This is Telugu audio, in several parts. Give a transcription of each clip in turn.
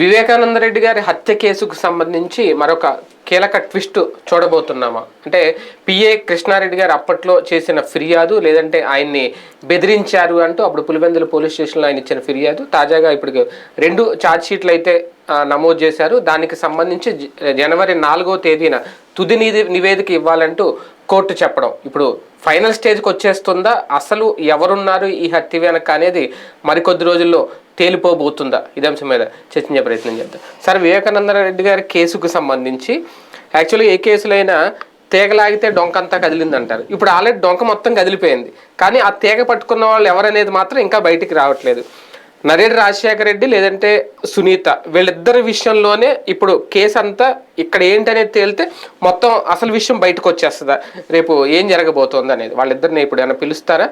వివేకానంద రెడ్డి గారి హత్య కేసుకు సంబంధించి మరొక కీలక ట్విస్ట్ చూడబోతున్నామా. అంటే పిఏ కృష్ణారెడ్డి గారు అప్పట్లో చేసిన ఫిర్యాదు లేదంటే ఆయన్ని బెదిరించారు అంటూ అప్పుడు పులివెందుల పోలీస్ స్టేషన్లో ఆయన ఇచ్చిన ఫిర్యాదు. తాజాగా ఇప్పుడు రెండు ఛార్జ్ షీట్లు అయితే నమోదు చేశారు. దానికి సంబంధించి జనవరి నాలుగో తేదీన తుది నిధి నివేదిక ఇవ్వాలంటూ కోర్టు చెప్పడం. ఇప్పుడు ఫైనల్ స్టేజ్కి వచ్చేస్తుందా? అసలు ఎవరున్నారు ఈ హత్య వెనక అనేది మరికొద్ది రోజుల్లో తేలిపోబోతుందా? ఇదే అంశం మీద చర్చించే ప్రయత్నం చేద్దాం. సార్ వివేకానంద రెడ్డి గారి కేసుకు సంబంధించి యాక్చువల్గా ఏ కేసులైనా తీగలాగితే డొంక అంతా కదిలింది అంటారు ఇప్పుడు ఆల్రెడీ డొంక మొత్తం కదిలిపోయింది. కానీ ఆ తీగ పట్టుకున్న వాళ్ళు ఎవరనేది మాత్రం ఇంకా బయటికి రావట్లేదు. నరేడు రాజశేఖర రెడ్డి లేదంటే సునీత వీళ్ళిద్దరి విషయంలోనే ఇప్పుడు కేసు అంతా ఇక్కడ ఏంటనేది తేలితే మొత్తం అసలు విషయం బయటకు వచ్చేస్తుందా? రేపు ఏం జరగబోతోంది అనేది వాళ్ళిద్దరిని ఇప్పుడు ఏమైనా పిలుస్తారా?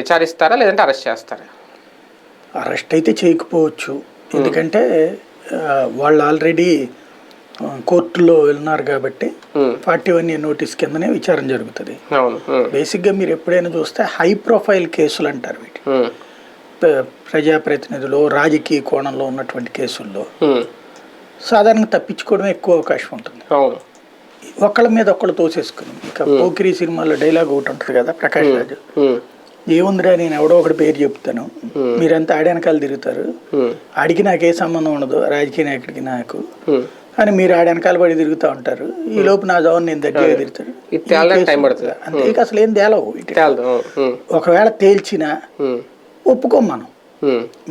విచారిస్తారా? లేదంటే అరెస్ట్ చేస్తారా? అరెస్ట్ అయితే చేయకపోవచ్చు. ఎందుకంటే వాళ్ళు ఆల్రెడీ కోర్టులో వెళ్ళినారు కాబట్టి ఫార్టీ వన్ ఏ నోటీస్ కిందనే విచారణ జరుగుతుంది. బేసిక్గా మీరు ఎప్పుడైనా చూస్తే హై ప్రొఫైల్ కేసులు అంటారు వీటి ప్రజాప్రతినిధులు రాజకీయ కోణంలో ఉన్నటువంటి కేసుల్లో సాధారణంగా తప్పించుకోవడం ఎక్కువ అవకాశం ఉంటుంది. ఒకళ్ళ మీద ఒకళ్ళు తోసేసుకుని ఇక పోకిరి సినిమాలో డైలాగ్ ఒకటి ఉంటుంది కదా ప్రకాష్ రాజు. ఏముందిరా నేను ఎవడో ఒకటి పేరు చెప్తాను. మీరంతా ఆడెనకాల తిరుగుతారు. ఆడికి నాకే సంబంధం ఉండదు రాజకీయ నాయకుడికి నాకు. అని మీరు ఆడ వెనకాల పడి తిరుగుతూ ఉంటారు. ఈ లోపు నా జవాన్ నేను దగ్గర పడుతుంది. అంతే. ఇక అసలు ఏం తేలవు ఒకవేళ తేల్చినా ఒప్పుకోం మనం.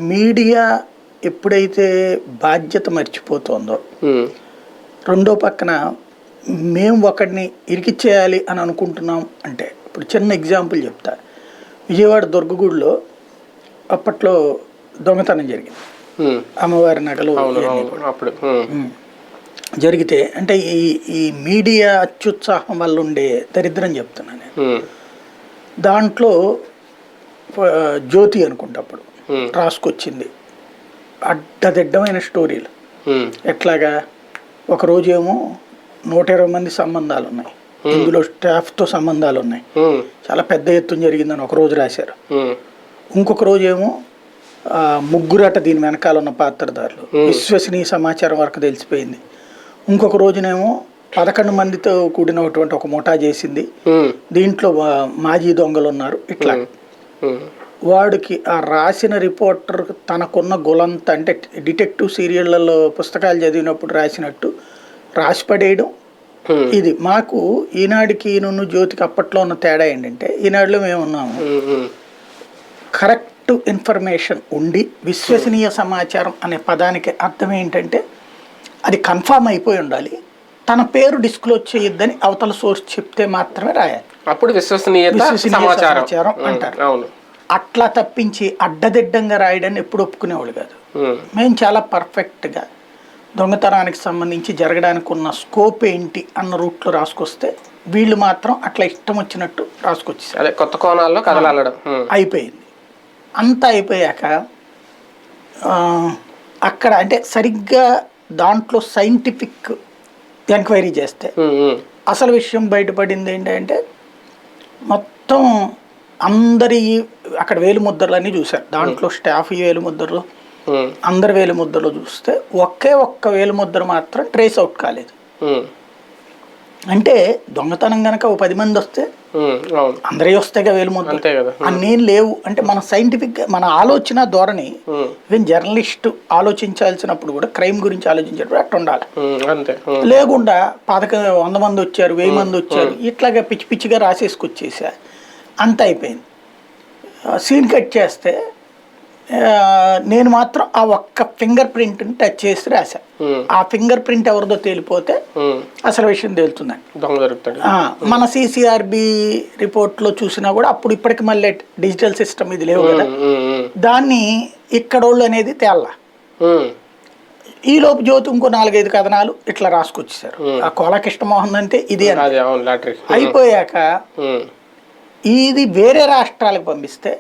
మీడియా ఎప్పుడైతే బాధ్యత మర్చిపోతుందో రెండో పక్కన మేము ఒకడిని ఇరికిచ్చేయాలి అని అనుకుంటున్నాం అంటే ఇప్పుడు చిన్న ఎగ్జాంపుల్ చెప్తా. విజయవాడ దుర్గగూడిలో అప్పట్లో దొంగతనం జరిగింది. అమ్మవారి నగలు అప్పుడు. జరిగితే అంటే ఈ ఈ మీడియా అత్యుత్సాహం వల్ల ఉండే దరిద్రం చెప్తున్నాను నేను. ఉమ్, దాంట్లో జ్యోతి అనుకుంటా అప్పుడు రాసుకొచ్చింది. అడ్డదిడ్డమైన స్టోరీలు. ఎట్లాగా ఒకరోజు ఏమో నూట ఇరవై మంది సంబంధాలు ఉన్నాయి ఇందులో స్టాఫ్తో సంబంధాలు ఉన్నాయి చాలా పెద్ద ఎత్తున జరిగిందని ఒక రోజు రాశారు ఇంకొక రోజు ఏమో ఆ, ముగ్గురట దీని వెనకాల ఉన్న పాత్రధారులు విశ్వసనీయ సమాచారం వరకు తెలిసిపోయింది. ఇంకొక రోజునేమో పదకొండు మందితో కూడినటువంటి ఒక ముఠా చేసింది. దీంట్లో మాజీ దొంగలు ఉన్నారు ఇట్లా వాడికి ఆ రాసిన రిపోర్టర్ తనకున్న గులంత అంటే డిటెక్టివ్ సీరియళ్ళలో పుస్తకాలు చదివినప్పుడు రాసినట్టు రాసి పడేయడం ఉమ్, ఇది మాకు ఈనాడికి నున్ను జ్యోతికి అప్పట్లో ఉన్న తేడా ఏంటంటే ఈనాడులో మేము ఉన్నాము. కరెక్ట్ ఇన్ఫర్మేషన్ ఉండి విశ్వసనీయ సమాచారం అనే పదానికి అర్థం ఏంటంటే అది కన్ఫామ్ అయిపోయి ఉండాలి. తన పేరు డిస్క్లోజ్ చేయొద్దని అవతల సోర్స్ చెప్తే మాత్రమే రాయాలి. అప్పుడు విశ్వసనీయత విశ్వసనీయ సమాచారం. అంటారు. అవును. అట్లా తప్పించి అడ్డదిడ్డంగా రాయడాన్ని ఎప్పుడు ఒప్పుకునేవాళ్ళు కాదు. మేము చాలా పర్ఫెక్ట్గా దొంగతనానికి సంబంధించి జరగడానికి ఉన్న స్కోప్ ఏంటి అన్న రూట్లో రాసుకొస్తే వీళ్ళు మాత్రం అట్లా ఇష్టం వచ్చినట్టు రాసుకొచ్చేసారు. అదే కొత్త కోణాల్లో కదలాడడం ఉమ్, అయిపోయింది. అంతా అయిపోయాక అక్కడ అంటే సరిగ్గా దాంట్లో సైంటిఫిక్ ఎంక్వైరీ చేస్తే అసలు విషయం బయటపడింది ఏంటంటే మొత్తం అందరి అక్కడ వేలు ముద్రలన్నీ చూశారు. దాంట్లో స్టాఫ్ వేలు ముద్రలు అందరి వేలు ముద్రలు చూస్తే ఒకే ఒక్క వేలు ముద్ర మాత్రం ట్రేస్ అవుట్ కాలేదు. అంటే దొంగతనం గనక ఓ పది మంది వస్తే అందరి వస్తేగా వేలు అంతే కదా. అన్నేం లేవు. అంటే మన సైంటిఫిక్ మన ఆలోచన ధోరణి ఈవెన్ జర్నలిస్ట్ ఆలోచించాల్సినప్పుడు కూడా క్రైమ్ గురించి ఆలోచించేటప్పుడు అట్లా ఉండాలి. అంతే. లేకుండా పదక వంద మంది వచ్చారు వెయ్యి మంది వచ్చారు ఇట్లాగా పిచ్చి పిచ్చిగా రాసేసుకొచ్చేసా. అంత అయిపోయింది. సీన్ కట్ చేస్తే నేను మాత్రం ఆ ఒక్క ఫింగర్ ప్రింట్ని టచ్ చేసి రాశా. ఆ ఫింగర్ ప్రింట్ ఎవరిదో తేలిపోతే ఉమ్, అసలు విషయం తేలుతుందండి. మన సిసిఆర్బి రిపోర్ట్లో చూసినా కూడా అప్పుడు ఇప్పటికి మళ్ళీ డిజిటల్ సిస్టమ్ ఇది లేవు కదా. ఉమ్, దాన్ని ఇక్కడోళ్ళు అనేది తేల్లా. ఉమ్, ఈ లోపు జ్యోతి ఇంకో నాలుగైదు కథనాలు ఇట్లా రాసుకొచ్చేసారు ఆ కోలకృష్ణమోహన్ అంటే ఇది అయిపోయాక ఇది వేరే రాష్ట్రాలకు పంపిస్తే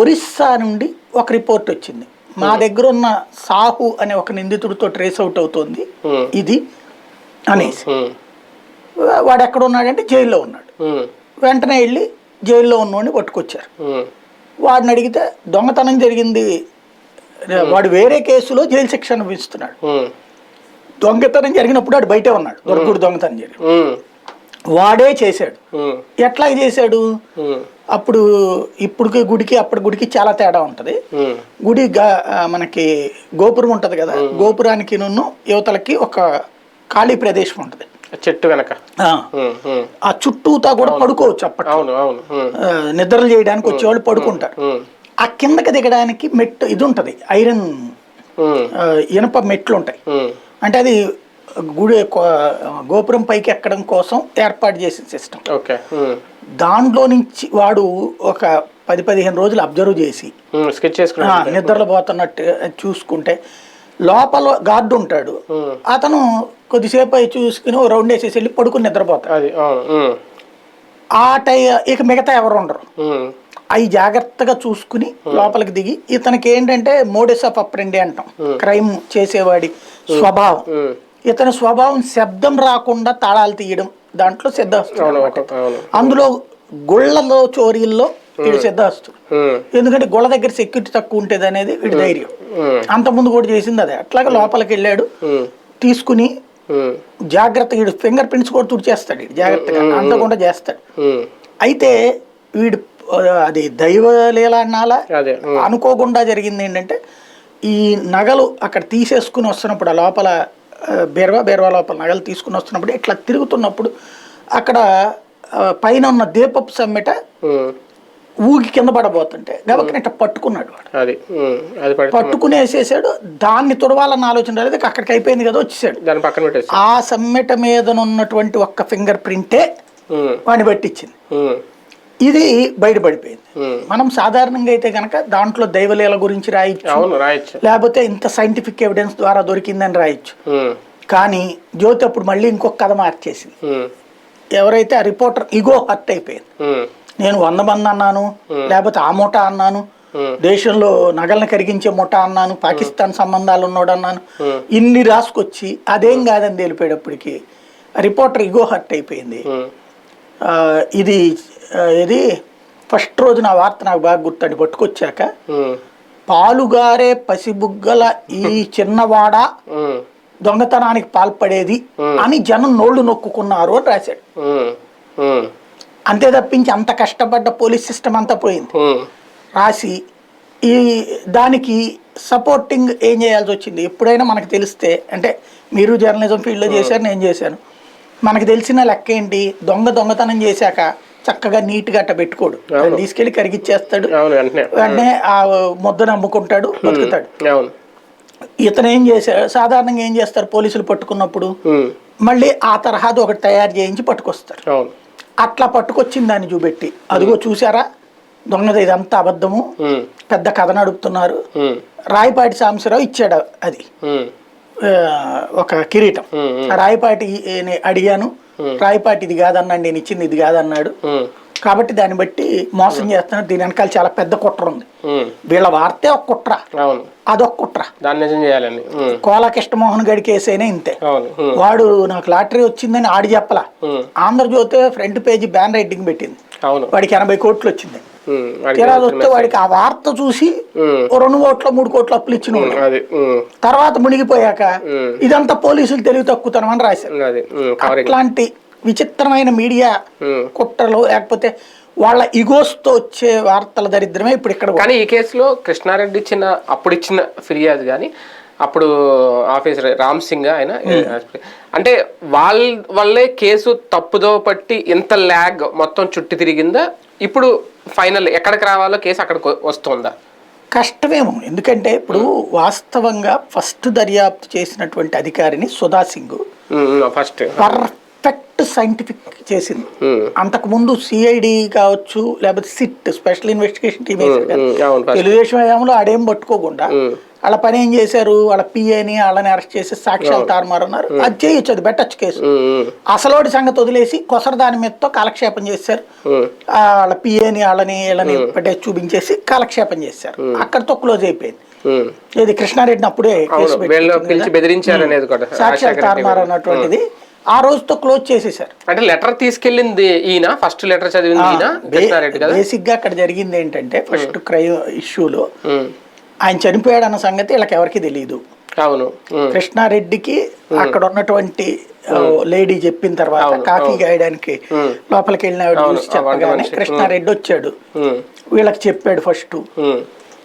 ఒరిస్సా నుండి ఒక రిపోర్ట్ వచ్చింది. మా దగ్గర ఉన్న సాహు అనే ఒక నిందితుడితో ట్రేస్ అవుట్ అవుతోంది. ఇది అనేసి. వాడు ఎక్కడ ఉన్నాడంటే జైల్లో ఉన్నాడు. వెంటనే వెళ్ళి జైల్లో ఉన్నోడిని పట్టుకొచ్చారు. వాడిని అడిగితే దొంగతనం జరిగింది. వాడు వేరే కేసులో జైలు శిక్ష అనుభవిస్తున్నాడు. దొంగతనం జరిగినప్పుడు వాడు బయటే ఉన్నాడు. దొరకూడు దొంగతనం జరిగి ఉమ్, వాడే చేశాడు. ఎట్లా చేశాడు? అప్పుడు ఇప్పుడుకి గుడికి అప్పటి గుడికి చాలా తేడా ఉంటుంది. గుడి మనకి గోపురం ఉంటది కదా గోపురానికి నున్ను యువతలకి ఒక ఖాళీ ప్రదేశం ఉంటది. చెట్టు వెనక. ఆ, చుట్టూతా కూడా పడుకోవచ్చు అప్పటి నిద్రలు చేయడానికి వచ్చేవాళ్ళు పడుకుంటారు. ఆ కిందకి దిగడానికి మెట్టు ఇది ఉంటది ఐరన్ ఇనప మెట్లు ఉంటాయి అంటే అది గుడి గోపురం పైకి ఎక్కడం కోసం ఏర్పాటు చేసిన సిస్టమ్ ఓకే. దాంట్లో నుంచి వాడు ఒక పది పదిహేను రోజులు అబ్జర్వ్ చేసి స్కెచ్ ఆ, చేసుకున్నాను నిద్రలో పోతున్నట్టు చూసుకుంటే లోపల గార్డు ఉంటాడు. అతను కొద్దిసేపు అయి చూసుకుని ఓ రౌండ్ వేసేసి వెళ్ళి పడుకుని నిద్రపోతాడు. ఆ టై ఇక మిగతా ఎవరు ఉండరు. అవి జాగ్రత్తగా చూసుకుని లోపలికి దిగి ఇతనికి ఏంటంటే మోడెస్ ఆఫ్ అప్రెండి అంటాం. క్రైమ్ చేసేవాడి స్వభావం. ఇతని స్వభావం శబ్దం రాకుండా తాళాలు తీయడం. దాంట్లో అవును అందులో గుళ్ళలో చోరీల్లో వీడు సిద్ధాస్తుడు ఉమ్, ఎందుకంటే గుళ్ళ దగ్గర సెక్యూరిటీ తక్కువ ఉంటుంది అనేది వీడి ధైర్యం. ఉమ్, అంత ముందు కూడా చేసింది అదే. అట్లాగే లోపలికి వెళ్ళాడు. తీసుకుని జాగ్రత్తగా వీడు ఫింగర్ ప్రింట్స్ కూడా తుడిచేస్తాడు వీడు. జాగ్రత్తగా అందకుండా చేస్తాడు. అయితే వీడు అది దైవలీల అన్నాలా అదే ఉమ్, అనుకోకుండా జరిగింది ఏంటంటే ఈ నగలు అక్కడ తీసేసుకుని వస్తున్నప్పుడు ఆ లోపల బీరవా బీరవా లోపల నగలు తీసుకుని వస్తున్నప్పుడు ఇట్లా తిరుగుతున్నప్పుడు అక్కడ పైన ఉన్న దీపపు సమ్మెట ఊగి కింద పడబోతుంటే గబక్కన ఇట్లా పట్టుకున్నాడు వాడు. అది పట్టుకుని వేసేసాడు దాన్ని తుడవాలన్న ఆలోచన ఇక అక్కడికి అయిపోయింది కదా వచ్చేసాడు. పక్కన ఆ సమ్మెట మీద ఉన్నటువంటి ఒక్క ఫింగర్ ప్రింటే వాడిని పట్టించింది. ఇది బయటపడిపోయింది. మనం సాధారణంగా అయితే కనుక దాంట్లో దైవలీల గురించి రాయొచ్చు. లేకపోతే ఇంత సైంటిఫిక్ ఎవిడెన్స్ ద్వారా దొరికిందని రాయొచ్చు. కానీ జ్యోతి అప్పుడు మళ్ళీ ఇంకొక కథ మార్చేసింది. ఎవరైతే ఆ రిపోర్టర్ ఇగో హర్ట్ అయిపోయింది. నేను వంద మంది అన్నాను లేకపోతే ఆ మూట అన్నాను దేశంలో నగల్ని కరిగించే ముఠ అన్నాను పాకిస్తాన్ సంబంధాలు ఉన్నాడు అన్నాను. ఇన్ని రాసుకొచ్చి అదేం కాదని తెలిపేటప్పటికి రిపోర్టర్ ఇగో హర్ట్ అయిపోయింది. ఇది ఇది ఫస్ట్ రోజు నా వార్త నాకు బాగా గుర్తండి పట్టుకొచ్చాక. పాలుగారే పసిబుగ్గల ఈ చిన్నవాడ దొంగతనానికి పాల్పడేది అని జనం నోళ్ళు నొక్కుకున్నారు అని రాశాడు. అంతే తప్పించి అంత కష్టపడ్డ పోలీస్ సిస్టమ్ అంతా పోయింది. రాసి ఈ దానికి సపోర్టింగ్ ఏం చేయాల్సి వచ్చింది? ఎప్పుడైనా మనకు తెలిస్తే అంటే మీరు జర్నలిజం ఫీల్డ్లో చేశారు నేను చేశాను. మనకు తెలిసిన లెక్క ఏంటి? దొంగ దొంగతనం చేశాక చక్కగా నీట్గా అట్ట పెట్టుకోడు. దాన్ని తీసుకెళ్ళి కరిగిచ్చేస్తాడు. వెంటనే. ఆ ముద్దను అమ్ముకుంటాడు బతుకుతాడు. ఇతను ఏం చేశాడు సాధారణంగా ఏం చేస్తారు పోలీసులు పట్టుకున్నప్పుడు? మళ్ళీ ఆ తరహాది ఒకటి తయారు చేయించి పట్టుకొస్తారు. అట్లా పట్టుకొచ్చిన దాన్ని చూపెట్టి అదిగో చూసారా? దొంగది ఇదంతా అబద్ధము. పెద్ద కథ నడుపుతున్నారు రాయపాటి సాంబశివరావు ఇచ్చాడు అది. ఒక కిరీటం. రాయపాటి అడిగాను. రాయపాటి ఇది కాదన్నాడు నేను ఇచ్చింది ఇది కాదన్నాడు. కాబట్టి దాన్ని బట్టి మోసం చేస్తున్నాడు. దీని వెనకాల చాలా పెద్ద కుట్ర ఉంది. వీళ్ళ వార్తే ఒక కుట్ర. అదొక కుట్ర. దాన్ని నిజం చేయాలని. ఉమ్, కోలా కృష్ణమోహన్ గడి కేసైనా ఇంతే వాడు నాకు లాటరీ వచ్చిందని ఆడి చెప్పలా. Andhra Jyothi front page ban writing పెట్టింది. వాడికి ఎనభై కోట్లు వచ్చింది. తీరా వస్తే వాడికి ఆ వార్త చూసి రెండు కోట్ల మూడు కోట్ల అప్పులు ఇచ్చిన తర్వాత మునిగిపోయాక ఇదంతా పోలీసులు తెలివి తక్కువతనం అని రాశారు. అట్లాంటి విచిత్రమైన మీడియా. కుట్రలు లేకపోతే వాళ్ళ ఇగోస్తో వచ్చే వార్తల దరిద్రమే ఇప్పుడు ఇక్కడ కానీ ఈ కేసులో కృష్ణారెడ్డి ఇచ్చిన అప్పుడు ఇచ్చిన ఫిర్యాదు కానీ అప్పుడు ఆఫీసర్ రామ్ సింగ్ ఆయన అంటే వాళ్ళ వల్లే కేసు తప్పుదో పట్టి ఇంత ల్యాగ్ మొత్తం చుట్టి తిరిగిందా? ఇప్పుడు ఫైనల్ ఎక్కడికి రావాలో కేసు అక్కడికి వస్తుందా? కష్టమేమో. ఎందుకంటే ఇప్పుడు వాస్తవంగా ఫస్ట్ దర్యాప్తు చేసినటువంటి అధికారిని Sudha Singh first. Perfect scientific చేసింది. అంతకుముందు సిఐడి కావచ్చు లేకపోతే SIT special investigation team Telugu Desam హయాంలో ఆడేం పట్టుకోకుండా వాళ్ళ పని ఏం చేశారు? వాళ్ళ పిఏని వాళ్ళని అరెస్ట్ చేసి సాక్ష్యాలు తారుమారన్నారు అది చేయొచ్చు అది పెట్టచ్చు కేసు. అసలోడి సంగతి వదిలేసి కొసర దాని మీదతో కాలక్షేపం చేశారు. వాళ్ళ పిఏని వాళ్ళని వీళ్ళని పెట్టేసి చూపించేసి కాలక్షేపం చేశారు. అక్కడితో క్లోజ్ అయిపోయింది. ఇది కృష్ణారెడ్డిని అప్పుడే పెట్టి సాక్ష్యాలు తారుమారు అన్నటువంటిది. ఆ రోజుతో క్లోజ్ చేసేసారు అంటే లెటర్ తీసుకెళ్ళింది ఈయన ఫస్ట్ లెటర్ చదివింది ఈయన బేసిక్గా అక్కడ జరిగింది ఏంటంటే ఫస్ట్ క్రైమ్ ఇష్యూలో ఆయన చనిపోయాడు అన్న సంగతి వీళ్ళకి ఎవరికి తెలియదు అవును. కృష్ణారెడ్డికి అక్కడ ఉన్నటువంటి లేడీ చెప్పిన తర్వాత కాఫీ గాయడానికి లోపలికి వెళ్ళిన ఆవిడ చూసి చెప్పగానే కృష్ణారెడ్డి వచ్చాడు. వీళ్ళకి చెప్పాడు ఫస్ట్.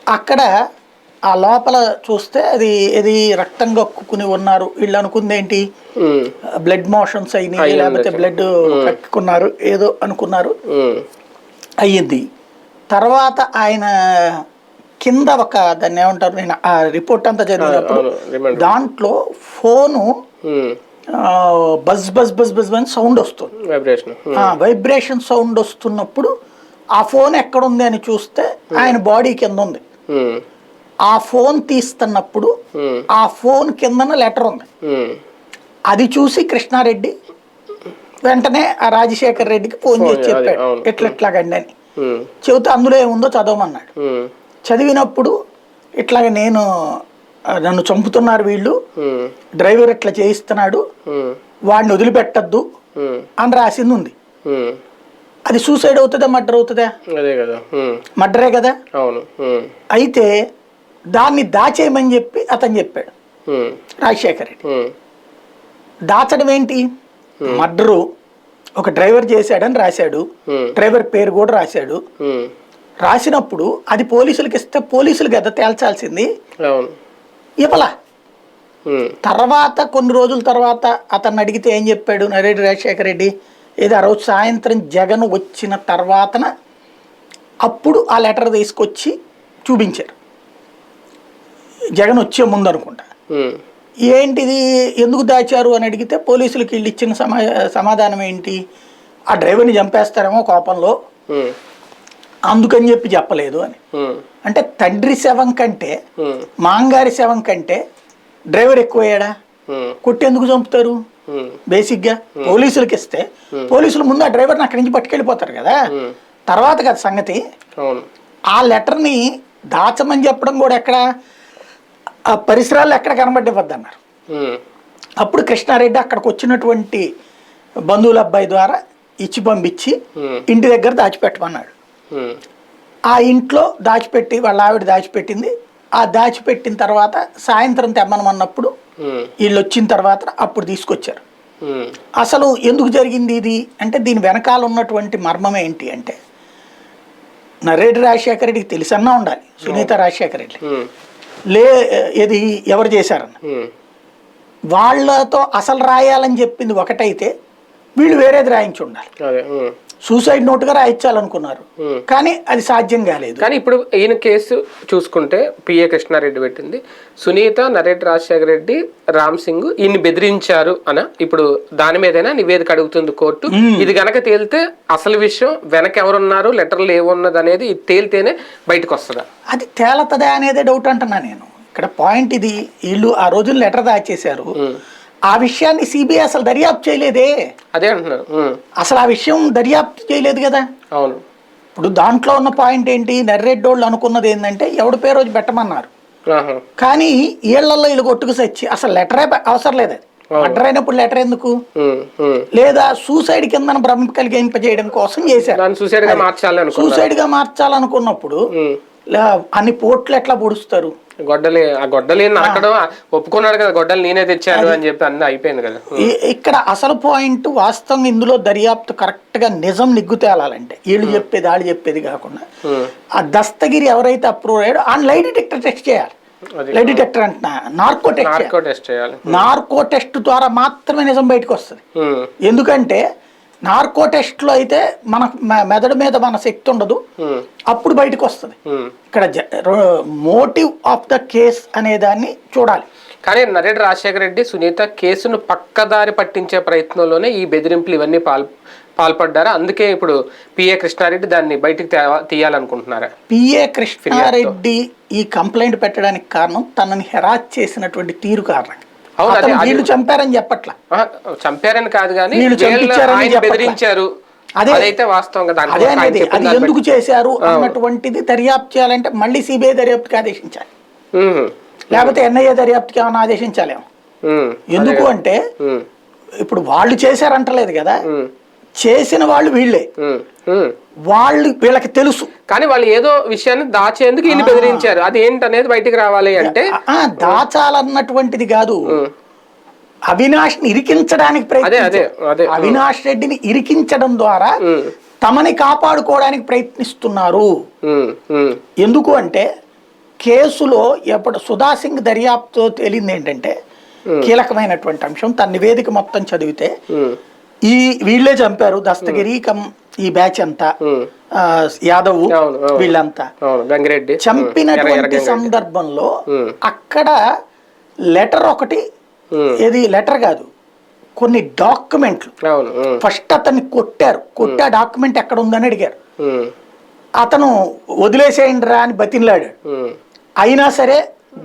అక్కడ ఆ లోపల చూస్తే అది ఇది రక్తం కక్కుకుని ఉన్నారు. వీళ్ళు అనుకుంది ఏంటి? బ్లడ్ మోషన్స్ అయినాయి లేకపోతే బ్లడ్ కక్కుకున్నారు ఏదో అనుకున్నారు. అయ్యింది. తర్వాత ఆయన కింద ఒక దాన్ని ఏమంటారు నేను ఆ రిపోర్ట్ అంతా రిమైండర్ దాంట్లో phone buzz buzz buzz buzz అని సౌండ్ వస్తుంది. వైబ్రేషన్ సౌండ్ వస్తున్నప్పుడు ఆ ఫోన్ ఎక్కడ ఉంది అని చూస్తే ఆయన బాడీ కింద ఉంది ఆ ఫోన్ తీస్తున్నప్పుడు ఆ ఫోన్ కిందన లెటర్ ఉంది. అది చూసి కృష్ణారెడ్డి వెంటనే ఆ రాజశేఖర్ రెడ్డికి ఫోన్ చేసి చెప్పాడు. ఇట్లా ఇట్లాగండి అని. చెబితే అందులో ఏముందో చదవమన్నాడు. చదివినప్పుడు ఇట్లాగ నేను నన్ను చంపుతున్నారు వీళ్ళు. డ్రైవర్ ఇట్లా చేయిస్తున్నాడు. వాడిని వదిలిపెట్టద్దు అని రాసింది ఉంది. అది సూసైడ్ అవుతుందా మర్డర్ అవుతుందా? అదే కదా. ఉమ్, మర్డరే కదా? అవును. అయితే దాన్ని దాచేయమని చెప్పి అతను చెప్పాడు. రాజశేఖర్ రెడ్డి. దాచడం ఏంటి? మర్డరు. ఒక డ్రైవర్ చేశాడని రాశాడు. డ్రైవర్ పేరు కూడా రాశాడు. రాసినప్పుడు అది పోలీసులకు ఇస్తే పోలీసులు కదా తేల్చాల్సింది. ఇవ్వలా. తర్వాత కొన్ని రోజుల తర్వాత అతన్ని అడిగితే ఏం చెప్పాడు నరేడి రాజశేఖర రెడ్డి? ఏదో ఆ రోజు సాయంత్రం జగన్ వచ్చిన తర్వాతన అప్పుడు ఆ లెటర్ తీసుకొచ్చి చూపించారు. జగన్ వచ్చే ముందు అనుకుంటా. ఏంటిది? ఎందుకు దాచారు అని అడిగితే పోలీసులకి వీళ్ళు ఇచ్చిన సమా సమాధానం ఏంటి? ఆ డ్రైవర్ని చంపేస్తారేమో కోపంలో. అందుకని చెప్పి చెప్పలేదు అని. అంటే తండ్రి శవం కంటే మాంగారి శవం కంటే డ్రైవర్ ఎక్కువయ్యాడా? కొట్టేందుకు చంపుతారు? బేసిక్గా పోలీసులకి ఇస్తే పోలీసులు ముందు ఆ డ్రైవర్ని అక్కడి నుంచి పట్టుకెళ్ళిపోతారు కదా. తర్వాత కదా సంగతి. ఆ లెటర్ని దాచమని చెప్పడం కూడా ఎక్కడ ఆ పరిసరాల్లో ఎక్కడ కనబడివ్వద్దు అన్నారు అప్పుడు కృష్ణారెడ్డి అక్కడికి వచ్చినటువంటి బంధువుల అబ్బాయి ద్వారా ఇచ్చి పంపించి ఇంటి దగ్గర దాచిపెట్టమన్నాడు. ఆ ఇంట్లో దాచిపెట్టి వాళ్ళ ఆవిడ దాచిపెట్టింది. ఆ దాచిపెట్టిన తర్వాత సాయంత్రం తెమ్మనమన్నప్పుడు వీళ్ళు వచ్చిన తర్వాత అప్పుడు తీసుకొచ్చారు. అసలు ఎందుకు జరిగింది ఇది? అంటే దీని వెనకాల ఉన్నటువంటి మర్మం ఏంటి అంటే నరేడి రాజశేఖర రెడ్డికి తెలిసన్నా ఉండాలి సునీత రాజశేఖర రెడ్డి. లే ఇది ఎవరు చేశారన్న? వాళ్ళతో అసలు రాయాలని చెప్పింది ఒకటైతే వీళ్ళు వేరేది రాయించి ఉండాలి. సూసైడ్ నోట్గా రాయించాలనుకున్నారు. కానీ అది సాధ్యం కాలేదు. కానీ ఇప్పుడు ఈయన కేసు చూసుకుంటే పిఏ కృష్ణారెడ్డి పెట్టింది. సునీత నరేట్ రాజశేఖర రెడ్డి రామ్ సింగ్ ఈయన్ని బెదిరించారు అన. ఇప్పుడు దాని మీదైనా నివేదిక అడుగుతుంది కోర్టు. ఇది గనక తేలితే అసలు విషయం వెనక ఎవరున్నారు లెటర్లు ఏమున్నది అనేది ఇది తేలితేనే బయటకు వస్తుందా అది తేలతదా అనేదే డౌట్ అంటున్నా నేను. ఇక్కడ పాయింట్ ఇది. వీళ్ళు ఆ రోజులు లెటర్ దాచేశారు ఆ విషయాన్ని సిబిఐ అసలు దర్యాప్తు చేయలేదే. అదే అంటున్నారు. అసలు ఆ విషయం దర్యాప్తు చేయలేదు కదా. అవును. ఇప్పుడు దాంట్లో ఉన్న పాయింట్ ఏంటి? నర్రెడ్డోళ్ళు అనుకున్నది ఏంటంటే ఎవడి పేరు వచ్చి పెట్టమన్నారు. కానీ వీళ్ళల్లో వీళ్ళు కొట్టుకు సచ్చి అసలు లెటరే అవసరం లేదు అది. మర్డర్ అయినప్పుడు లెటర్ ఎందుకు. లేదా సూసైడ్ కింద భ్రమ కలిగింపజేయడం కోసం చేశారు. సూసైడ్గా మార్చాలనుకున్నప్పుడు అన్ని పోట్లు ఎట్లా పొడుస్తారు? గొడ్డలి ఆ గొడ్డలి నరకడం ఒప్పుకున్నాడు కదా గొడ్డలి నేనే తెచ్చాను అని చెప్పి అన్నీ అయిపోయింది కదా. ఇక్కడ అసలు పాయింట్ వాస్తవంగా ఇందులో దర్యాప్తు కరెక్ట్గా నిజం నిగ్గు తేలాలంటే. వీళ్ళు చెప్పేది వాళ్ళు చెప్పేది కాకుండా. ఆ దస్తగిరి ఎవరైతే అప్రూవ్ అయ్యాడో ఆ లై డిటెక్టర్ టెస్ట్ చేయాలి. అది లై డిటెక్టర్ అంటున్నా నార్కో టెస్ట్ నార్కో టెస్ట్ ద్వారా మాత్రమే నిజం బయటకు వస్తుంది. ఎందుకంటే నార్కో టెస్ట్లో అయితే మన మెదడు మీద మన శక్తి ఉండదు. అప్పుడు బయటకు వస్తుంది. ఇక్కడ మోటివ్ ఆఫ్ ద కేస్ అనే దాన్ని చూడాలి. కానీ నరేడ్ రాజశేఖర రెడ్డి సునీత కేసును పక్కదారి పట్టించే ప్రయత్నంలోనే ఈ బెదిరింపులు ఇవన్నీ పాల్ పాల్పడ్డారా? అందుకే ఇప్పుడు పిఏ కృష్ణారెడ్డి దాన్ని బయటికి తీయాలనుకుంటున్నారా? పిఏ కృష్ణారెడ్డి ఈ కంప్లైంట్ పెట్టడానికి కారణం తనని హెరాస్ చేసినటువంటి తీరు కారణం వీళ్ళు చంపారని చెప్పట్ల. చంపారని కాదు కానీ ఆయన. బెదిరించారు. అదే- అదైతే వాస్తవంగా దాంట్లో అదే అనేది. అది ఎందుకు చేశారు అన్నటువంటిది దర్యాప్తు చేయాలంటే మళ్ళీ సిబిఐ దర్యాప్తుకి ఆదేశించాలి. లేకపోతే ఎన్ఐఏ దర్యాప్తుకి ఏమైనా ఆదేశించాలేమో. ఎందుకు అంటే ఇప్పుడు వాళ్ళు చేశారంటలేదు కదా. చేసిన వాళ్ళు వీళ్ళే. వాళ్ళు వీళ్ళకి తెలుసు. కానీ వాళ్ళు ఏదో విషయాన్ని దాచేందుకు ఈయన బెదిరించారు. అది ఏంటనేది బయటికి రావాలి అంటే దాచాలన్నటువంటిది కాదు. ఇరికించడానికి అదే ప్రయత్నించారు అదే అవినాష్ రెడ్డిని ఇరికించడం ద్వారా తమని కాపాడుకోవడానికి ప్రయత్నిస్తున్నారు. ఎందుకు అంటే కేసులో ఎప్పుడు సుధా సింగ్ దర్యాప్తు తేలింది ఏంటంటే కీలకమైనటువంటి అంశం. తన నివేదిక మొత్తం చదివితే ఈ వీళ్ళే చంపారు దస్తగిరి కమ్ ఈ బ్యాచ్ అంతా. యాదవ్. వీళ్ళంతా. చంపినటువంటి. సందర్భంలో. అక్కడ లెటర్ ఒకటి ఏది లెటర్ కాదు కొన్ని డాక్యుమెంట్లు. ఫస్ట్ అతన్ని కొట్టారు. కొట్టి ఆ డాక్యుమెంట్ ఎక్కడ ఉందని అడిగారు. అతను వదిలేసేయండి రా అని బతిన్లాడాడు ఉమ్, అయినా సరే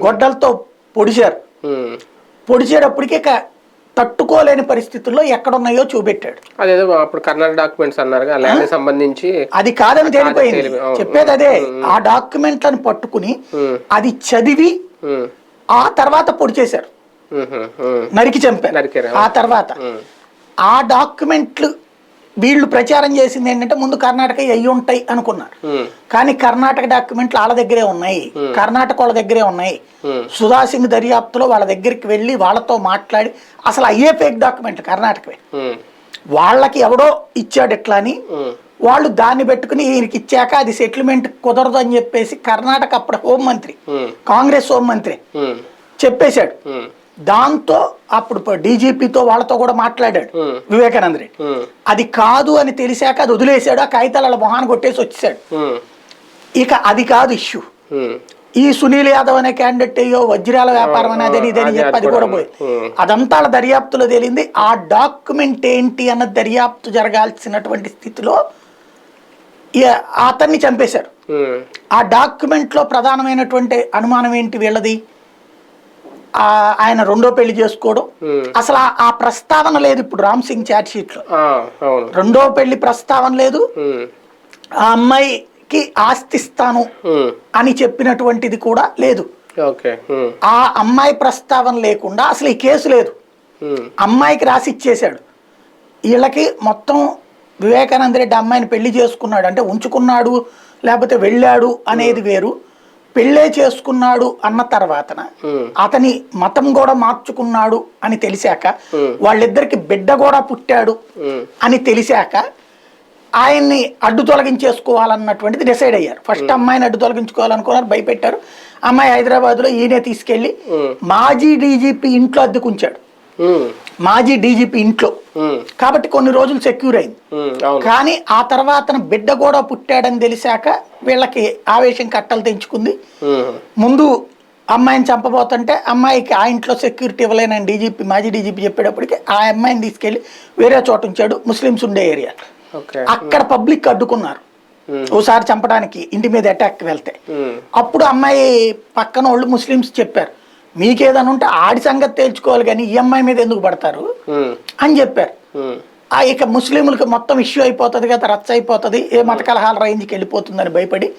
గొడ్డలతో పొడిచారు. పొడిచేటప్పటికి తట్టుకోలేని పరిస్థితుల్లో ఎక్కడున్నాయో చూపెట్టాడు. అదేదో అప్పుడు కర్ణాటక డాక్యుమెంట్స్ అన్నారు ల్యాండ్ సంబంధించి అది కాదని తెలిపోయింది. చెప్పేది అదే ఆ డాక్యుమెంట్లను పట్టుకుని అది చదివి ఆ తర్వాత పొడి చేశారు. నరికి చంపారు. ఆ తర్వాత ఆ డాక్యుమెంట్లు వీళ్ళు ప్రచారం చేసింది ఏంటంటే ముందు కర్ణాటక అయ్యి ఉంటాయి అనుకున్నారు. కానీ కర్ణాటక డాక్యుమెంట్లు వాళ్ళ దగ్గరే ఉన్నాయి. కర్ణాటక వాళ్ళ దగ్గరే ఉన్నాయి. ఉమ్, సుధా సింగ్ దర్యాప్తులో వాళ్ళ దగ్గరికి వెళ్ళి వాళ్ళతో మాట్లాడి అసలు అయ్యే ఫేక్ డాక్యుమెంట్లు కర్ణాటకవే. వాళ్ళకి ఎవడో ఇచ్చాడు ఎట్లా అని? వాళ్ళు దాన్ని పెట్టుకుని ఈయనకి ఇచ్చాక అది సెటిల్మెంట్ కుదరదు అని చెప్పేసి కర్ణాటక అప్పుడు హోంమంత్రి కాంగ్రెస్ హోంమంత్రి చెప్పేశాడు. దాంతో అప్పుడు డీజీపీతో వాళ్ళతో కూడా మాట్లాడాడు. వివేకానంద రెడ్డి అది కాదు అని తెలిసాక అది వదిలేశాడు ఆ కాగితాలు వాళ్ళ మొహాన్ని కొట్టేసి వచ్చేసాడు ఇక అది కాదు ఇష్యూ. ఈ సునీల్ యాదవ్ అనే క్యాండిడేట్ అయ్యో వజ్రాల వ్యాపారం అనేది అని ఇదని చెప్పి అది కూడా కూడా పోయి. Hmm. అదంతా దర్యాప్తులో తేలింది. ఆ డాక్యుమెంట్ ఏంటి అన్న దర్యాప్తు జరగాల్సినటువంటి స్థితిలో అతన్ని చంపేశారు. ఆ డాక్యుమెంట్లో ప్రధానమైనటువంటి అనుమానం ఏంటి వీళ్ళది? ఆయన రెండో పెళ్ళి చేసుకోవడం. అసలు ఆ- ప్రస్తావన లేదు ఇప్పుడు రామ్ సింగ్ చాట్ షీట్లో. రెండో పెళ్ళి ప్రస్తావన లేదు. ఆ అమ్మాయికి ఆస్తిస్తాను అని చెప్పినటువంటిది కూడా లేదు. ఆ అమ్మాయి ప్రస్తావన లేకుండా అసలు ఈ కేసు లేదు. అమ్మాయికి రాసి ఇచ్చేశాడు. వీళ్ళకి మొత్తం వివేకానంద రెడ్డి అమ్మాయిని పెళ్ళి చేసుకున్నాడు. అంటే ఉంచుకున్నాడు లేకపోతే వెళ్ళాడు అనేది వేరు. పెళ్ళే చేసుకున్నాడు అన్న తర్వాతన అతని మతం కూడా మార్చుకున్నాడు అని తెలిసాక. వాళ్ళిద్దరికి బిడ్డ కూడా పుట్టాడు అని తెలిసాక ఆయన్ని అడ్డు తొలగించేసుకోవాలన్నటువంటిది డిసైడ్ అయ్యారు. ఫస్ట్ అమ్మాయిని అడ్డు తొలగించుకోవాలనుకున్నారు భయపెట్టారు. అమ్మాయి హైదరాబాద్లో ఈయనే తీసుకెళ్ళి ఉమ్, మాజీ డీజీపీ ఇంట్లో అద్దెకుంచాడు మాజీ డీజీపీ ఇంట్లో. కాబట్టి కొన్ని రోజులు సెక్యూర్ అయింది. కానీ ఆ తర్వాత బిడ్డ కూడా పుట్టాడని తెలిసాక వీళ్ళకి ఆవేశం కట్టలు తెంచుకుంది. ముందు అమ్మాయిని చంపబోతుంటే అమ్మాయికి ఆ ఇంట్లో సెక్యూరిటీ ఇవ్వలేనని డీజీపీ మాజీ డీజీపీ చెప్పేటప్పటికి ఆ అమ్మాయిని తీసుకెళ్ళి వేరే చోట ఉంచాడు ముస్లిమ్స్ ఉండే ఏరియా. అక్కడ పబ్లిక్ అడ్డుకున్నారు. ఓసారి చంపడానికి ఇంటి మీద అటాక్ వెళ్తే. అప్పుడు అమ్మాయి పక్కన వాళ్ళు ముస్లిమ్స్ చెప్పారు. మీకేదైనా ఉంటే ఆడి సంగతి తేల్చుకోవాలి కానీ ఈ అమ్మాయి మీద ఎందుకు పడతారు? అని చెప్పారు. ఆ ఇక ముస్లింలకు మొత్తం ఇష్యూ అయిపోతుంది కదా రచ్చ అయిపోతుంది ఏ మత కలహాల రేంజ్కి వెళ్ళిపోతుందని భయపడి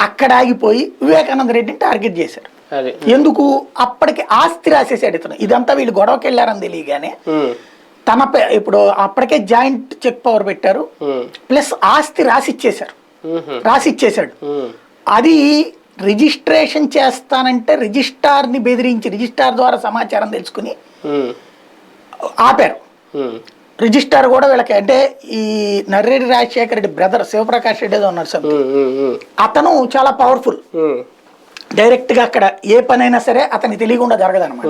అక్కడ ఆగిపోయి వివేకానంద రెడ్డిని టార్గెట్ చేశారు. ఎందుకు? అప్పటికి ఆస్తి రాసేసాడు ఇతను. ఇదంతా వీళ్ళు గొడవకి వెళ్ళారని తెలియగానే తన ఇప్పుడు అప్పటికే జాయింట్ చెక్ పవర్ పెట్టారు. ప్లస్ ఆస్తి రాసిచ్చేశారు. రాసిచ్చేశాడు. అది రిజిస్ట్రేషన్ చేస్తానంటే రిజిస్టార్ని బెదిరించి రిజిస్టార్ ద్వారా సమాచారం తెలుసుకుని ఆపారు. రిజిస్టార్ కూడా వీళ్ళకి అంటే ఈ నర్రెడ్డి రాజశేఖర రెడ్డి బ్రదర్ శివప్రకాష్ రెడ్డి ఏదో ఉన్నారు సార్. అతను చాలా పవర్ఫుల్. ఉమ్, డైరెక్ట్గా అక్కడ ఏ పనైనా సరే అతనికి తెలియకుండా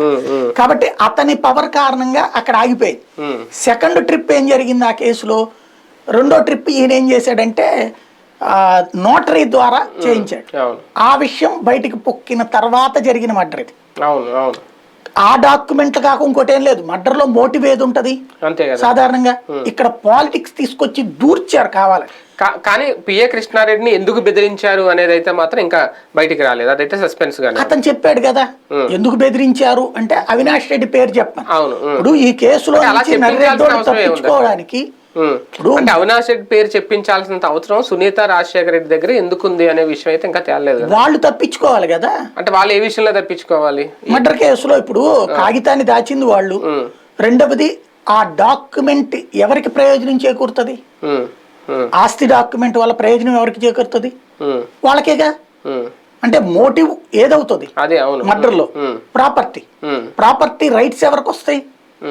ఉమ్, కాబట్టి అతని పవర్ కారణంగా అక్కడ ఆగిపోయింది సెకండ్ ట్రిప్ ఏం జరిగింది ఆ కేసులో? రెండో ట్రిప్ ఈయన ఏం చేశాడంటే నోటరీ ద్వారా చేయించాడు. ఆ విషయం బయటికి పొక్కిన తర్వాత జరిగిన మర్డర్ ఇది. ఆ డాక్యుమెంట్లు కాక ఇంకోటి ఏం లేదు. మర్డర్లో మోటివ్ ఏది ఉంటది? సాధారణంగా ఇక్కడ పాలిటిక్స్ తీసుకొచ్చి దూర్చారు కావాలని కా- కానీ పిఏ కృష్ణారెడ్డిని ఎందుకు బెదిరించారు అనేది అయితే మాత్రం ఇంకా బయటికి రాలేదు. అదైతే సస్పెన్స్ గానే అతను చెప్పాడు కదా ఎందుకు బెదిరించారు అంటే అవినాష్ రెడ్డి పేరు చెప్పాను. ఇప్పుడు ఈ కేసులో? తప్పించుకోవడానికి అంటే అవినాష్ రెడ్డి పేరు చెప్పించాల్సినంత అవసరం సునీత రాజశేఖర రెడ్డి దగ్గర ఎందుకుంది అనే విషయం అయితే ఇంకా తేలలేదు కదా. వాళ్ళు తప్పించుకోవాలి కదా? అంటే వాళ్ళు ఏ విషయంలో తప్పించుకోవాలి? మర్డర్ కేసులో ఇప్పుడు కాగితాన్ని దాచింది వాళ్ళు. ఉమ్, రెండవది ఆ డాక్యుమెంట్ ఎవరికి ప్రయోజనం చేకూరుతుంది? ఆస్తి డాక్యుమెంట్ వల్ల ప్రయోజనం ఎవరికి చేకూరుతుంది? వాళ్ళకేగా. అంటే మోటివ్ ఏదవుతుంది? మర్డర్లో. ప్రాపర్టీ. ప్రాపర్టీ రైట్స్ ఎవరికి వస్తాయి.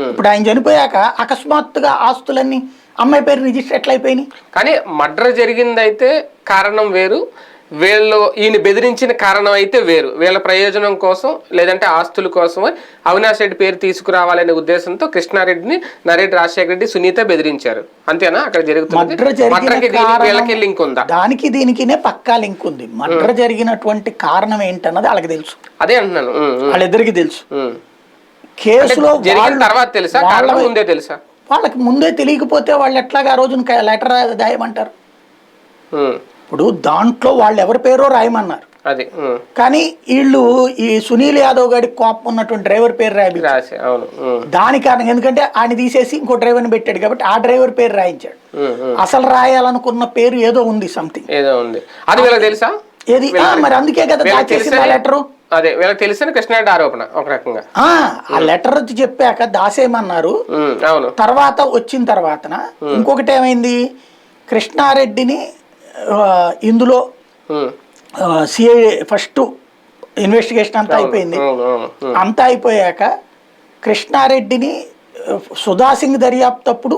ఇప్పుడు ఆయన చనిపోయాక అకస్మాత్తుగా ఆస్తులన్నీ అమ్మాయి పేరు రిజిస్టర్ ఎట్లా అయిపోయినాయి కానీ మర్డర్ జరిగిందైతే కారణం వేరు. వీళ్ళు ఈయన బెదిరించిన కారణం అయితే వేరు. వీళ్ళ ప్రయోజనం కోసం లేదంటే ఆస్తుల కోసమో అవినాష్ రెడ్డి పేరు తీసుకురావాలనే ఉద్దేశంతో కృష్ణారెడ్డిని నరేట్ రాజశేఖర రెడ్డి సునీత బెదిరించారు. అంతేనా? అక్కడ జరుగుతుంది వీళ్ళకి లింక్ ఉందా? దానికి దీనికినే పక్కా లింక్ ఉంది. మర్డర్ జరిగినటువంటి కారణం ఏంటన్నది వాళ్ళకి తెలుసు. అదే అంటున్నాను. వాళ్ళిద్దరికి తెలుసు. కేసులో జరిగిన తర్వాత తెలుసా? కారణం ముందే తెలుసా? వాళ్ళకి ముందే తెలియకపోతే వాళ్ళు ఎట్లాగా ఆ రోజున లెటర్ రాయమంటారు? ఇప్పుడు దాంట్లో వాళ్ళు ఎవరి పేరో రాయమన్నారు. అది కానీ వీళ్ళు ఈ సునీల్ యాదవ్ గారికి కోపం ఉన్నటువంటి డ్రైవర్ పేరు రాయి దాని కారణం ఎందుకంటే ఆయన తీసేసి ఇంకో డ్రైవర్ని పెట్టాడు కాబట్టి ఆ డ్రైవర్ పేరు రాయించాడు. అసలు రాయాలనుకున్న పేరు ఏదో ఉంది సంథింగ్ ఏదో ఉంది. అది తెలుసా? ఏది? మరి అందుకే కదా దాచేసింది ఆ లెటరు. అదే వీళ్ళకి తెలిసిన కృష్ణారెడ్డి ఆరోపణ ఒక రకంగా. ఆ లెటర్ వచ్చి చెప్పాక దాసేయమన్నారు. ఉమ్, అవును. తర్వాత వచ్చిన తర్వాతన ఇంకొకటి ఏమైంది? కృష్ణారెడ్డిని ఇందులో సిఐ ఫస్ట్ ఇన్వెస్టిగేషన్ అంతా అయిపోయింది. అంతా అయిపోయాక కృష్ణారెడ్డిని ఆ, సుధా సింగ్ దర్యాప్తు అప్పుడు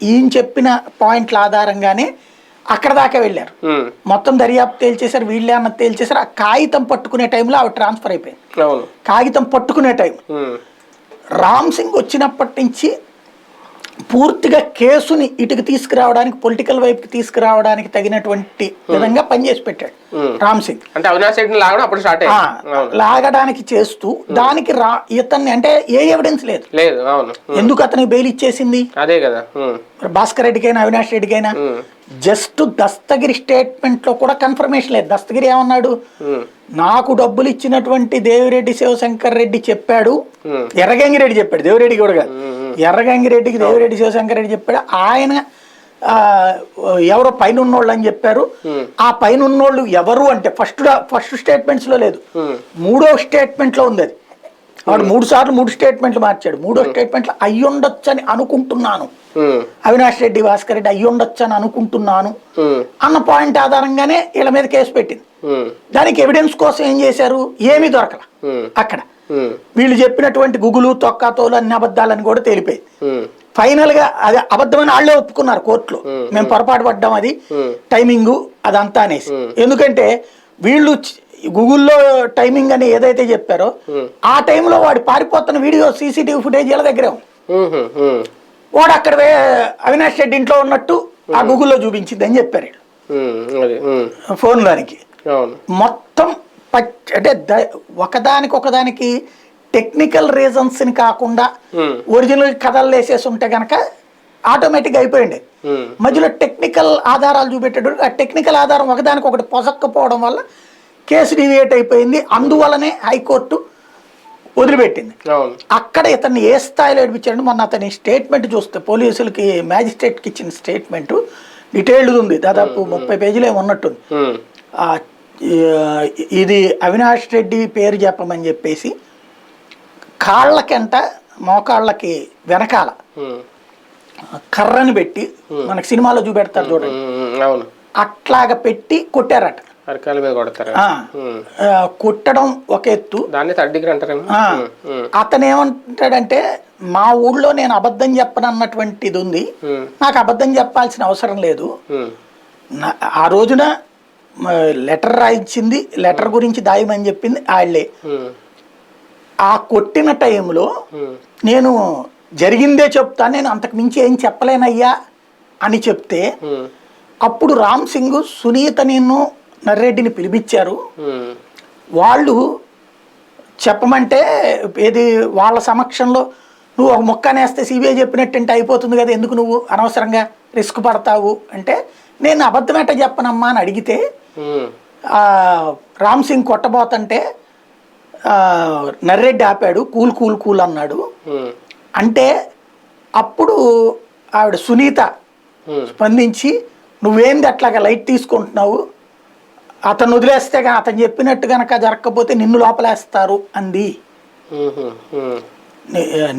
ఈయన చెప్పిన పాయింట్ల ఆధారంగానే అక్కడ దాకా వెళ్ళారు. మొత్తం దర్యాప్తు తేల్చేశారు వీళ్ళే అన్నది తేల్చేశారు. ఆ కాగితం పట్టుకునే టైంలో ఆవిడ ట్రాన్స్ఫర్ అయిపోయింది. కాగితం పట్టుకునే టైం. రామ్ సింగ్ వచ్చినప్పటి నుంచి పూర్తిగా కేసుని ఇటుకు తీసుకురావడానికి పొలిటికల్ వైపుకి తీసుకురావడానికి తగినటువంటి విధంగా పనిచేసి పెట్టాడు. రామ్ సింగ్. అంటే అవినాష్ అప్పుడు స్టార్ట్ లాగడానికి చేస్తూ దానికి రా ఇతన్ని అంటే ఏ ఎవిడెన్స్ లేదు. లేదు ఎందుకు అతనికి బెయిల్ ఇచ్చేసింది? అదే కదా. భాస్కర్ రెడ్డికైనా అవినాష్ రెడ్డికైనా జస్ట్ దస్తగిరి స్టేట్మెంట్లో కూడా కన్ఫర్మేషన్ లేదు. దస్తగిరి ఏమన్నాడు? నాకు డబ్బులు ఇచ్చినటువంటి దేవిరెడ్డి శివశంకర్ రెడ్డి చెప్పాడు. ఎర్రగంగిరెడ్డి చెప్పాడు. దేవిరెడ్డి కూడా కాదు. ఎర్రగంగిరెడ్డికి దేవిరెడ్డి శివశంకర్ రెడ్డి చెప్పాడు. ఆయన ఎవరో పైన ఉన్నోళ్ళు అని చెప్పారు. ఆ పైన ఉన్నోళ్ళు ఎవరు అంటే ఫస్ట్ ఫస్ట్ స్టేట్మెంట్స్లో లేదు. మూడో స్టేట్మెంట్లో ఉంది అది. వాడు మూడు సార్లు మూడు స్టేట్మెంట్లు మార్చాడు. మూడో స్టేట్మెంట్లో అయ్యుండొచ్చు అని అనుకుంటున్నాను. ఉమ్, అవినాష్ రెడ్డి భాస్కర్ రెడ్డి అని అనుకుంటున్నాను. ఉమ్, అన్న పాయింట్ ఆధారంగానే వీళ్ళ మీద కేసు పెట్టింది. దానికి ఎవిడెన్స్ కోసం ఏం చేశారు? ఏమీ దొరకల. అక్కడ. వీళ్ళు చెప్పినటువంటి గుగులు తొక్కాతోలు అన్ని అబద్ధాలని కూడా తేలిపోయి ఫైనల్గా అది అబద్ధమని వాళ్ళే ఒప్పుకున్నారు కోర్టులో. మేము పొరపాటు పడ్డాం అది. టైమింగ్ అదంతా అనేసి. ఎందుకంటే వీళ్ళు గూగుల్లో టైమింగ్ అని ఏదైతే చెప్పారో ఆ టైంలో వాడు పారిపోతున్న వీడియో సీసీటీవీ ఫుటేజ్ వీళ్ళ దగ్గరే వాడు అక్కడ అవినాష్ రెడ్డి ఇంట్లో ఉన్నట్టు ఆ గూగుల్లో చూపించింది అని చెప్పారు ఫోన్ దానికి మొత్తం అంటే ఒకదానికి ఒకదానికి టెక్నికల్ రీజన్స్ని కాకుండా ఒరిజినల్ కథలు వేసేసి ఉంటే కనుక ఆటోమేటిక్గా అయిపోయింది. మధ్యలో టెక్నికల్ ఆధారాలు చూపెట్టేటప్పుడు ఆ టెక్నికల్ ఆధారం ఒకదానికి ఒకటి పొసక్కపోవడం వల్ల కేసు డివియేట్ అయిపోయింది. అందువలనే హైకోర్టు వదిలిపెట్టింది. అక్కడ ఇతన్ని ఏ స్థాయిలో ఏడిపించాడు మొన్న అతని స్టేట్మెంట్ చూస్తే పోలీసులకి మ్యాజిస్ట్రేట్కి ఇచ్చిన స్టేట్మెంట్ డీటెయిల్డ్ ఉంది. దాదాపు ముప్పై పేజీలు ఉన్నట్టుంది. ఇది అవినాష్ రెడ్డి పేరు చెప్పమని చెప్పేసి కాళ్ళకంట మోకాళ్ళకి వెనకాల కర్రని పెట్టి మనకి సినిమాలో చూపెడతారు చూడండి. అట్లాగ పెట్టి కొట్టారట. అరకాల మీద కొడతారా? కొట్టడం ఒక ఎత్తు. దాన్ని ఉమ్, అతను ఏమంటాడంటే మా ఊళ్ళో నేను అబద్ధం చెప్పనన్నటువంటిది ఉంది. ఉమ్, నాకు అబద్ధం చెప్పాల్సిన అవసరం లేదు. ఆ రోజున లెటర్ రాయించింది లెటర్ గురించి దాయమని చెప్పింది వాళ్ళే ఉమ్, ఆ కొట్టిన టైంలో నేను జరిగిందే చెప్తాను నేను అంతకు మించి ఏం చెప్పలేనయ్యా అని చెప్తే అప్పుడు రామ్ సింగ్ సునీత నిన్ను నర్రెడ్డిని పిలిపించారు. వాళ్ళు చెప్పమంటే ఏది వాళ్ళ సమక్షంలో నువ్వు ఒక మొక్క నేస్తే సిబిఐ చెప్పినట్టుంటే అయిపోతుంది కదా ఎందుకు నువ్వు అనవసరంగా రిస్క్ పడతావు అంటే నేను అబద్ధమేట చెప్పనమ్మా అని అడిగితే రామ్ సింగ్ కొట్టబోతంటే నర్రెడ్డి ఆపాడు కూల్ కూల్ కూల్ అన్నాడు. అంటే అప్పుడు ఆవిడ సునీత స్పందించి నువ్వేంది అట్లాగా లైట్ తీసుకుంటున్నావు? అతను వదిలేస్తే అతను చెప్పినట్టు గనక జరగకపోతే నిన్ను లోపలేస్తారు అంది.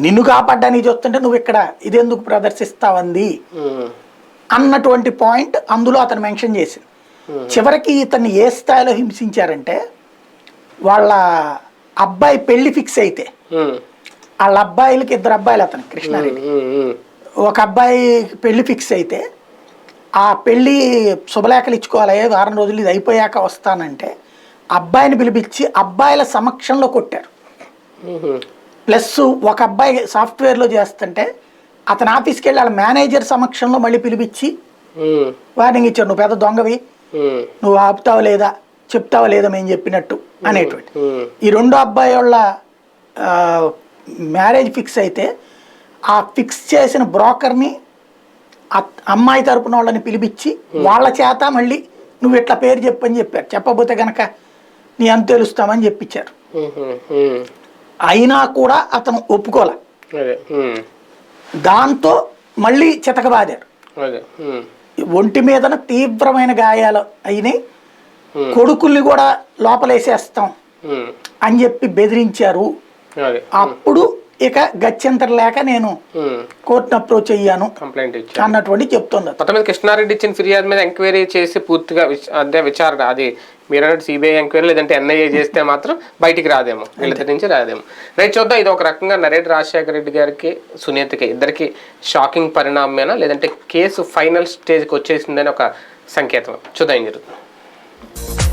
నిన్ను కాపాడడానికి చూస్తుంటే నువ్వు ఇక్కడ ఇదెందుకు ప్రదర్శిస్తావంది అన్నటువంటి పాయింట్ అందులో అతను మెన్షన్ చేసింది చివరికి ఇతన్ని ఏ స్థాయిలో హింసించారంటే వాళ్ళ అబ్బాయి పెళ్ళి ఫిక్స్ అయితే వాళ్ళ అబ్బాయిలకి ఇద్దరు అబ్బాయిలు అతను కృష్ణారెడ్డి. ఒక అబ్బాయి పెళ్ళి ఫిక్స్ అయితే ఆ పెళ్ళి శుభలేఖలు ఇచ్చుకోవాలి. వారం రోజులు ఇది అయిపోయాక వస్తానంటే అబ్బాయిని పిలిపించి అబ్బాయిల సమక్షంలో కొట్టారు. ప్లస్ ఒక అబ్బాయి సాఫ్ట్వేర్లో చేస్తుంటే అతని ఆఫీస్కి వెళ్ళి వాళ్ళ మేనేజర్ సమక్షంలో మళ్ళీ పిలిపించి వార్నింగ్ ఇచ్చారు నువ్వు పెద్ద దొంగవి. నువ్వు ఆపుతావా లేదా? చెప్తావా లేదా మేము చెప్పినట్టు అనేటువంటి. ఈ రెండో అబ్బాయి వాళ్ళ మ్యారేజ్ ఫిక్స్ అయితే ఆ ఫిక్స్ చేసిన బ్రోకర్ని అమ్మాయి తరపున వాళ్ళని పిలిపించి వాళ్ళ చేత మళ్ళీ నువ్వు ఇట్లా పేరు చెప్పని చెప్పారు. చెప్పబోతే గనక నీ అంత తెలుస్తామని చెప్పించారు అయినా కూడా అతను ఒప్పుకోలే. దాంతో మళ్ళీ చితకబాదారు. ఒంటి మీదన తీవ్రమైన గాయాలు అయినాయి. Hmm. కొడుకుల్ని కూడా లోపలేసేస్తాం అని చెప్పి బెదిరించారు. అప్పుడు ఇక గత్యంతరం లేక నేను ఉమ్, కోర్టును అప్రోచ్ అయ్యాను కంప్లైంట్ ఇచ్చారు. అన్నటువంటి చెప్తుంది. మొత్తం మీద కృష్ణారెడ్డి ఇచ్చిన ఫిర్యాదు మీద ఎంక్వైరీ చేసి పూర్తిగా అదే విచారణ అది మీరు అన్నట్టు సిబిఐ ఎంక్వైరీ లేదంటే ఎన్ఐఏ చేస్తే మాత్రం బయటికి రాదేమో వీళ్ళ నుంచి రాదేమో. రైట్ చూద్దాం ఇది ఒక రకంగా నరేట్ రాజశేఖర రెడ్డి గారికి సునీతకి ఇద్దరికి షాకింగ్ పరిణామమేనా లేదంటే కేసు ఫైనల్ స్టేజ్కి వచ్చేసిందని ఒక సంకేతం చూద్దాం ఏం జరుగుతుంది.